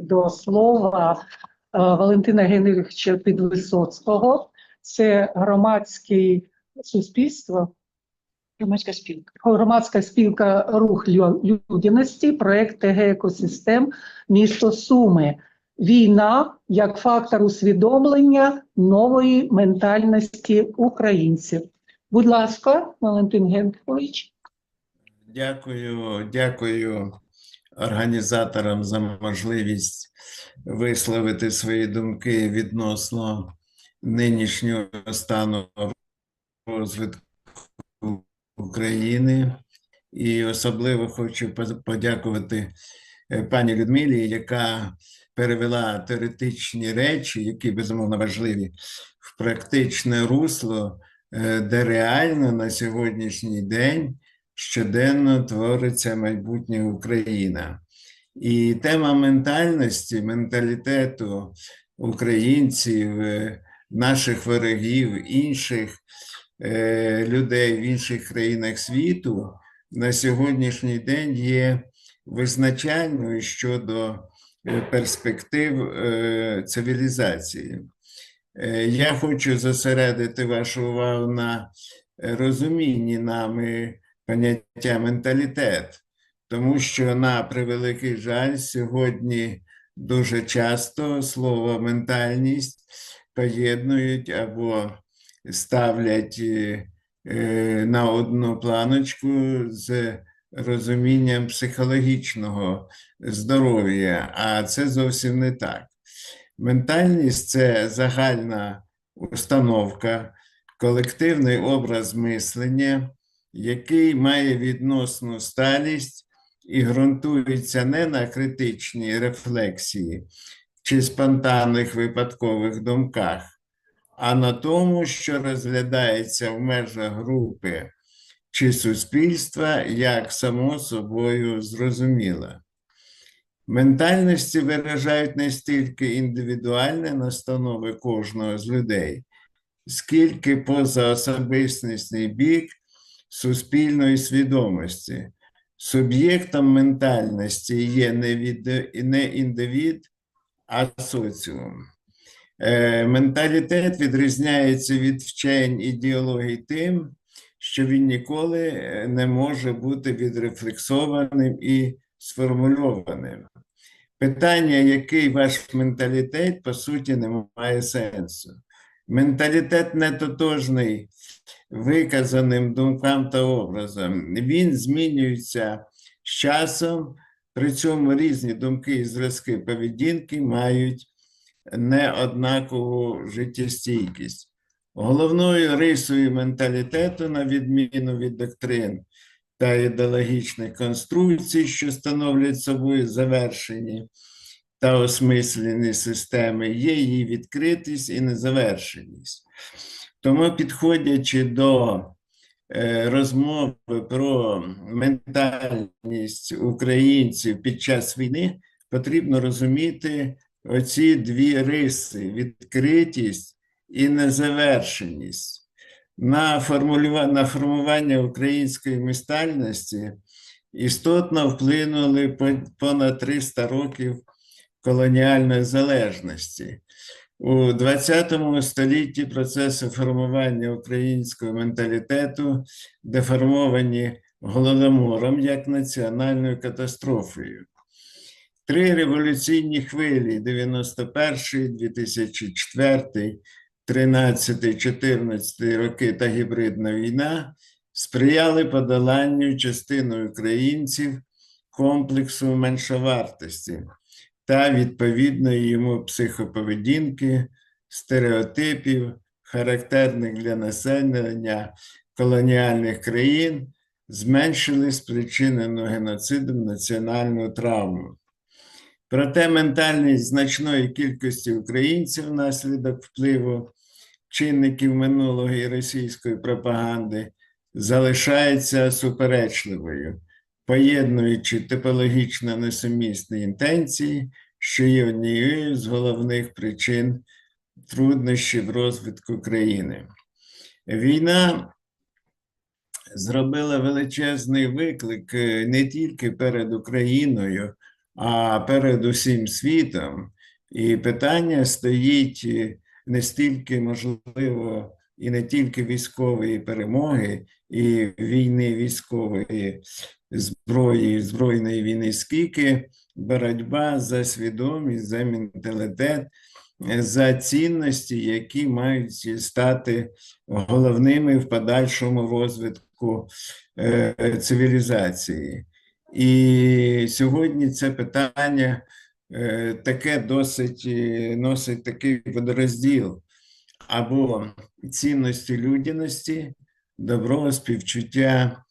до слова е, Валентина Генриховича Підвисоцького. Це громадське суспільство, Громадська спілка. громадська спілка рух людяності, проект ТГ екосистем місто Суми. Війна як фактор усвідомлення нової ментальності українців. Будь ласка, Валентин Генрихович. Дякую, дякую організаторам за можливість висловити свої думки відносно нинішнього стану розвитку України. І особливо хочу подякувати е, пані Людмилі, яка перевела теоретичні речі, які безумовно важливі, в практичне русло, е, де реально на сьогоднішній день щоденно твориться майбутнє Україна. І тема ментальності, менталітету українців, е, наших ворогів, інших е, людей в інших країнах світу на сьогоднішній день є визначальною щодо е, перспектив цивілізації. Я хочу зосередити вашу увагу на розумінні нами поняття менталітет, тому що на превеликий жаль, сьогодні дуже часто слово ментальність поєднують або ставлять е, е, на одну планочку з розумінням психологічного здоров'я, а це зовсім не так. Ментальність це загальна установка, колективний образ мислення, який має відносну сталість і ґрунтується не на критичній рефлексії чи спонтанних випадкових думках, а на тому, що розглядається в межах групи чи суспільства як само собою зрозуміло. Ментальності виражають не стільки індивідуальні настанови кожного з людей, скільки позаособистісний бік суспільної свідомості. Суб'єктом ментальності є не, від, не індивід, а соціум. Е, менталітет відрізняється від вчень ідеологій тим, що він ніколи не може бути відрефлексованим і сформульованим. Питання, який ваш менталітет, по суті, не має сенсу. Менталітет не тотожний виказаним думкам та образом. Він змінюється з часом, при цьому різні думки і зразки поведінки мають неоднакову життєстійкість. Головною рисою менталітету, на відміну від доктрин та ідеологічних конструкцій, що становлять собою завершені та осмислені системи, є її відкритість і незавершеність. Тому, підходячи до е, розмови про ментальність українців під час війни, потрібно розуміти оці дві риси: відкритість і незавершеність. На, на формування української ментальності істотно вплинули понад 300 років колоніальної залежності. У ХХ столітті процеси формування українського менталітету деформовані голодомором як національною катастрофою. Три революційні хвилі 91, 2004, 13, 14 роки та гібридна війна сприяли подоланню частиною українців комплексу меншовартості та відповідної йому психоповедінки, стереотипів, характерних для населення колоніальних країн, зменшили спричинену геноцидом національну травму. Проте ментальність значної кількості українців внаслідок впливу чинників минулого і російської пропаганди залишається суперечливою поєднуючи типологічно несумісні інтенції, що є однією з головних причин труднощі в розвитку країни. Війна зробила величезний виклик е, не тільки перед Україною, а перед усім світом. І питання стоїть е, не стільки, можливо, і не тільки військової перемоги і війни військової зброї, збройної війни, скільки боротьба за свідомість, за менталітет, за цінності, які мають стати головними в подальшому розвитку е, цивілізації. І сьогодні це питання е, таке досить е, носить такий водорозділ або цінності людяності, добро, співчуття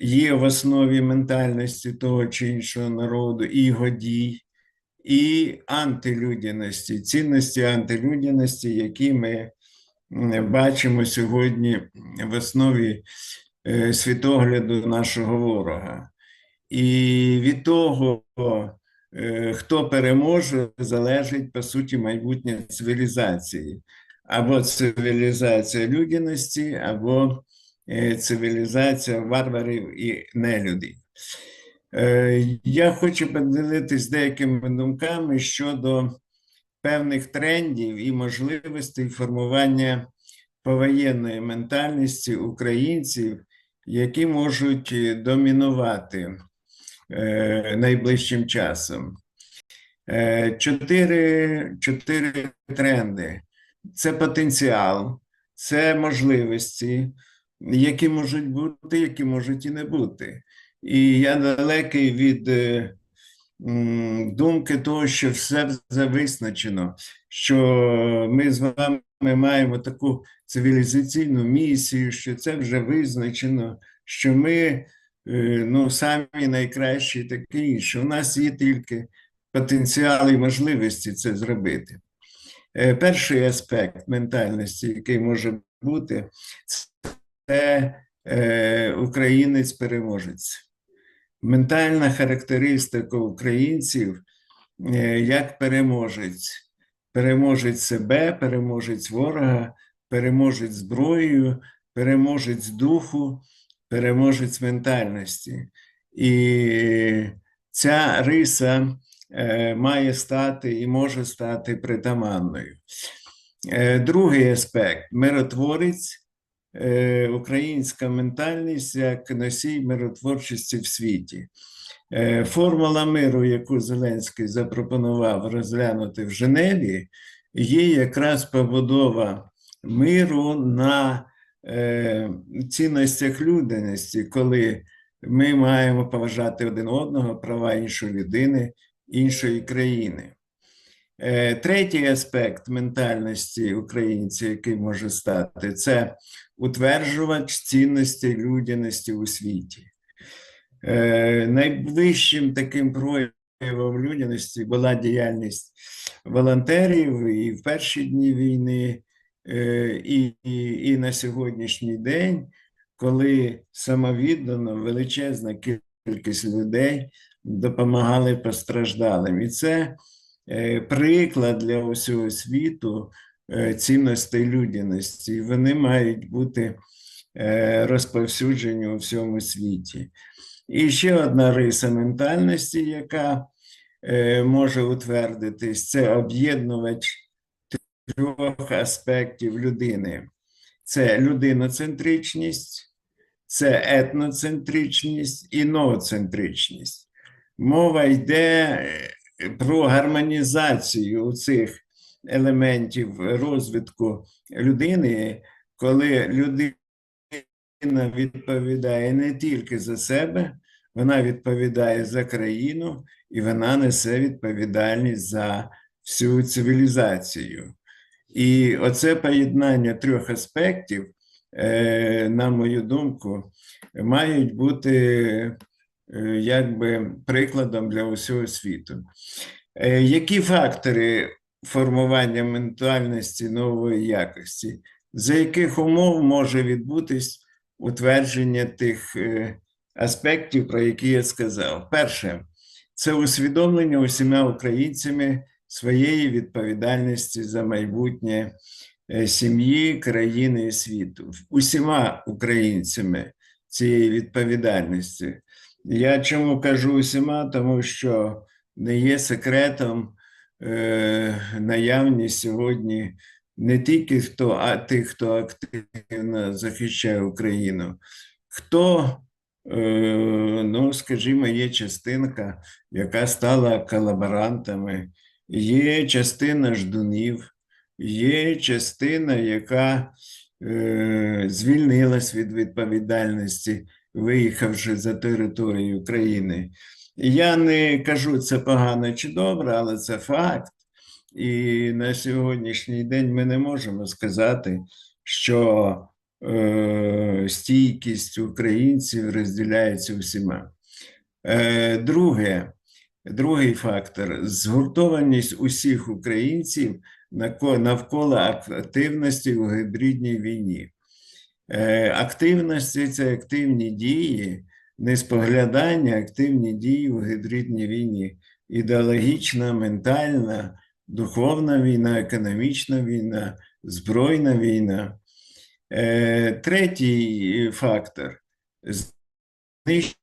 є в основі ментальності того чи іншого народу і його дій, і антилюдяності, цінності антилюдяності, які ми бачимо сьогодні в основі е, світогляду нашого ворога. І від того, е, хто переможе, залежить по суті майбутнє цивілізації. Або цивілізація людяності, або цивілізація варварів і нелюдів. Е, Я хочу поділитися деякими думками щодо певних трендів і можливостей формування повоєнної ментальності українців, які можуть е, домінувати е, найближчим часом. Е, Чотири, чотири тренди: це потенціал, це можливості, які можуть бути, які можуть і не бути. І я далекий від е, думки того, що все визначено, що ми з вами маємо таку цивілізаційну місію, що це вже визначено, що ми е, ну, самі найкращі і таке інше. У нас є тільки потенціал і можливості це зробити. Е, Перший аспект ментальності, який може бути, це е, українець-переможець. Ментальна характеристика українців е, як переможець. Переможець себе, переможець ворога, переможець зброєю, переможець духу, переможець ментальності. І ця риса е, має стати і може стати притаманною. Е, Другий аспект миротворець, українська ментальність як носій миротворчості в світі. Е, Формула миру, яку Зеленський запропонував розглянути в Женеві, є якраз побудова миру на е, цінностях людяності, коли ми маємо поважати один одного, права іншої людини, іншої країни. Е, Третій аспект ментальності українців, який може стати, це утверджувач цінності людяності у світі. Е, Найвищим таким проявом людяності була діяльність волонтерів і в перші дні війни, е, і, і, і на сьогоднішній день, коли самовіддано величезна кількість людей допомагали постраждалим. І це е, приклад для усього світу цінностей людяності. Вони мають бути е, розповсюджені у всьому світі. І ще одна риса ментальності, яка е, може утвердитись, це об'єднувач трьох аспектів людини: це людиноцентричність, це етноцентричність і нооцентричність. Мова йде е, про гармонізацію цих елементів розвитку людини, коли людина відповідає не тільки за себе, вона відповідає за країну і вона несе відповідальність за всю цивілізацію. І оце поєднання трьох аспектів, е, на мою думку, мають бути е, якби прикладом для усього світу. Е, Які фактори формування ментальності нової якості? За яких умов може відбутись утвердження тих е, аспектів, про які я сказав? Перше, це усвідомлення усіма українцями своєї відповідальності за майбутнє е, сім'ї, країни і світу, усіма українцями цієї відповідальності. Я чому кажу усіма, тому що не є секретом е, наявність сьогодні не тільки хто, а тих, хто активно захищає Україну, хто, е, ну, скажімо, є частинка, яка стала колаборантами, є частина ждунів, є частина, яка е, звільнилась від відповідальності, виїхавши за територію України. Я не кажу, це погано чи добре, але це факт. І на сьогоднішній день ми не можемо сказати, що е, стійкість українців розділяється усіма. Е, друге, другий фактор згуртованість усіх українців навколо активності у гібридній війні. Е, активності це активні дії, не споглядання, активні дії у гібридній війні. Ідеологічна, ментальна, духовна війна, економічна війна, збройна війна. Е, третій фактор знищення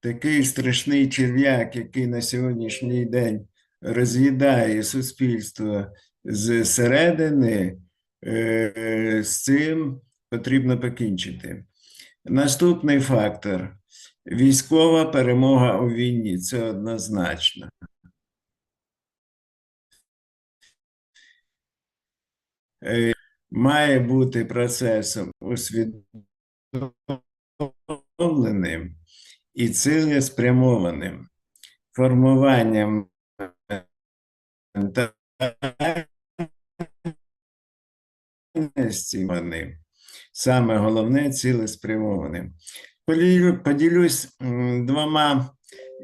такий страшний черв'як, який на сьогоднішній день роз'їдає суспільство зсередини, е, з цим потрібно покінчити. Наступний фактор військова перемога у війні це однозначно. Е, Має бути процесом усвідомленим і цілеспрямованим формуванням вони. Саме головне цілеспрямованим. Поділю- Поділюсь двома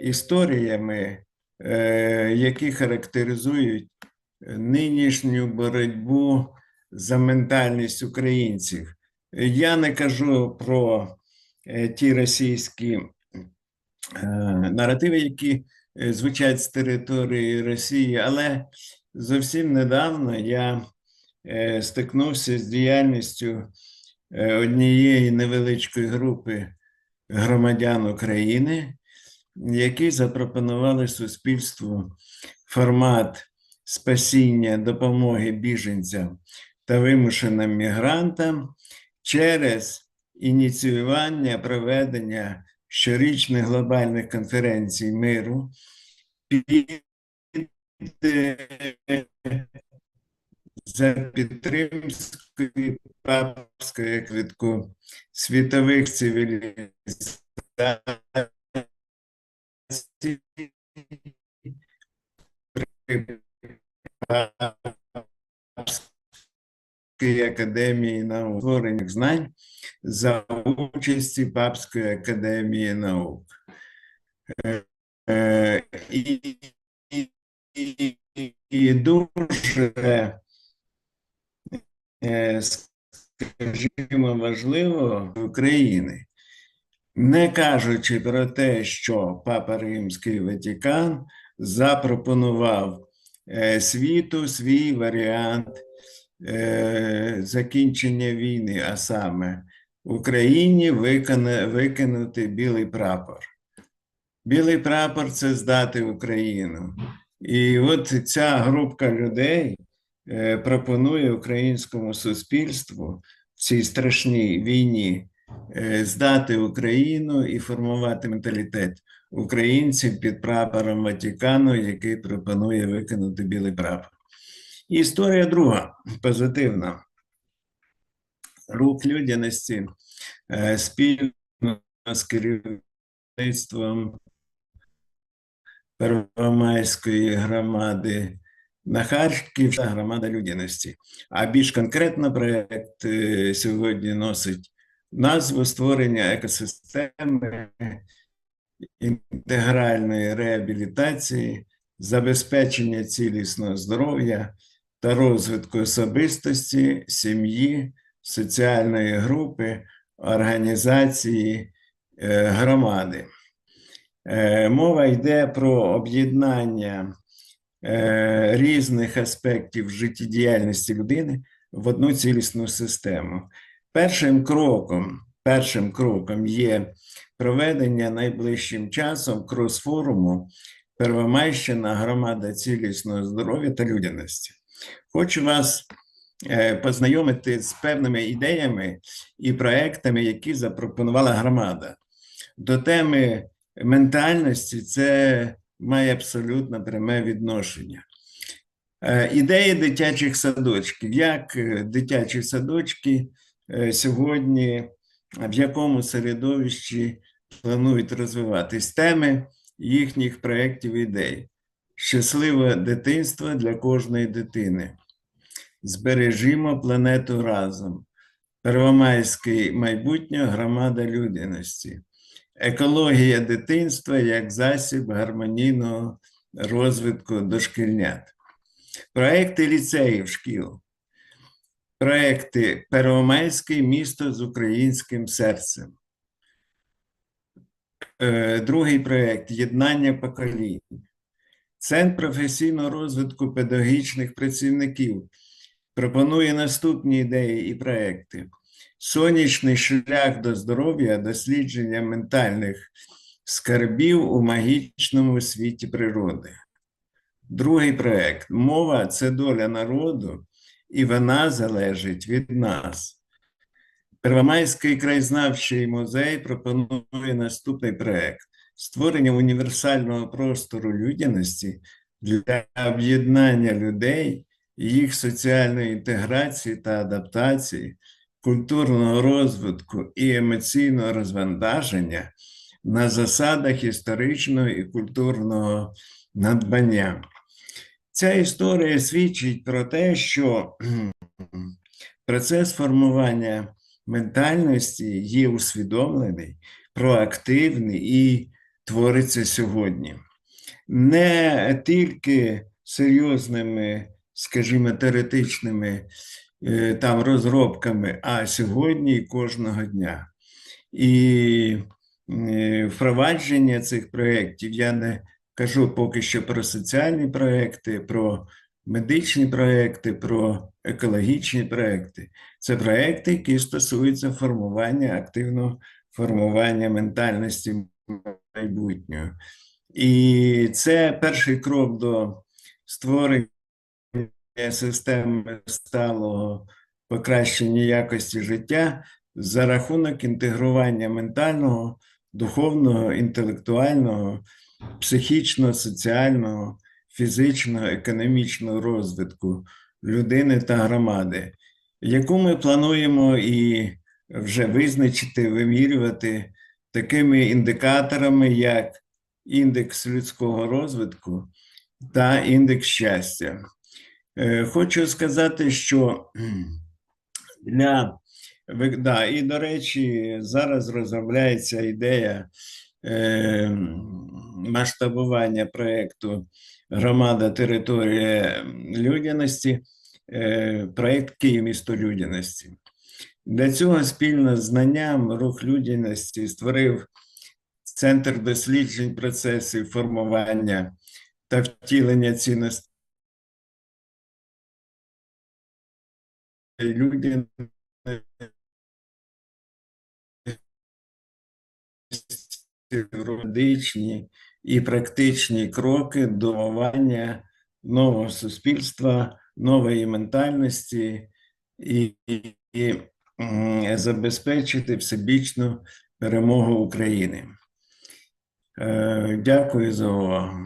історіями, е, які характеризують нинішню боротьбу за ментальність українців. Я не кажу про е, ті російські е, наративи, які звучать з території Росії, але зовсім недавно я стикнувся з діяльністю е, однієї невеличкої групи громадян України, які запропонували суспільству формат спасіння допомоги біженцям та вимушеним мігрантам через ініціювання проведення щорічних глобальних конференцій миру під е, за підтримкою папської як квитку світових цивілізацій Папської академії наук створення знань за участі Папської академії наук. Е, е, І, і, і, дуже, скажімо, важливо України, не кажучи про те, що Папа Римський Ватикан запропонував е, світу свій варіант е, закінчення війни, а саме Україні викинути білий прапор. Білий прапор це здати Україну. І от ця групка людей е, пропонує українському суспільству в цій страшній війні е, здати Україну і формувати менталітет українців під прапором Ватикану, який пропонує викинути білий прапор. Історія друга, позитивна. Рух людяності е, спільно з керівництвом Первомайської громади на Харківська громада людяності. А більш конкретно проект е, сьогодні носить назву створення екосистеми інтегральної реабілітації, забезпечення цілісного здоров'я та розвитку особистості, сім'ї, соціальної групи, організації е, громади. Е, Мова йде про об'єднання е, різних аспектів життєдіяльності людини в одну цілісну систему. Першим кроком, першим кроком є проведення найближчим часом крос-форуму Первомайщина громада цілісного здоров'я та людяності. Хочу вас е, познайомити з певними ідеями і проектами, які запропонувала громада. До теми ментальності це має абсолютно пряме відношення. Е, Ідеї дитячих садочків. Як е, дитячі садочки е, сьогодні, в якому середовищі планують розвиватись теми їхніх проєктів ідей. Щасливе дитинство для кожної дитини. Збережімо планету разом. Первомайське майбутнє громада людяності. Екологія дитинства як засіб гармонійного розвитку дошкільнят. Проекти ліцеїв шкіл. Проекти Первомайське місто з українським серцем. Е, Другий проєкт Єднання поколінь. Центр професійного розвитку педагогічних працівників пропонує наступні ідеї і проекти. Сонячний шлях до здоров'я, дослідження ментальних скарбів у магічному світі природи. Другий проект Мова це доля народу, і вона залежить від нас. Первомайський краєзнавчий музей пропонує наступний проект створення універсального простору людяності для об'єднання людей, їх соціальної інтеграції та адаптації, культурного розвитку і емоційного розвантаження на засадах історичного і культурного надбання. Ця історія свідчить про те, що процес формування ментальності є усвідомлений, проактивний і твориться сьогодні. Не тільки серйозними, скажімо, теоретичними там розробками, а сьогодні і кожного дня. І е, впровадження цих проєктів я не кажу поки що про соціальні проекти, про медичні проекти, про екологічні проекти. Це проекти, які стосуються формування активного формування ментальності майбутнього. І це перший крок до створення системи сталого покращення якості життя за рахунок інтегрування ментального, духовного, інтелектуального, психічного, соціального, фізичного, економічного розвитку людини та громади, яку ми плануємо і вже визначити, вимірювати такими індикаторами, як індекс людського розвитку та індекс щастя. Е, Хочу сказати, що для да, і до речі, зараз розробляється ідея е, масштабування проєкту Громада територія людяності, е, проєкт Київ місто людяності. Для цього спільно з знанням рух людяності створив Центр досліджень процесів формування та втілення цінностей людяності юридичні і практичні кроки до формування нового суспільства, нової ментальності і, і, і забезпечити всебічну перемогу України. Е, Дякую за увагу.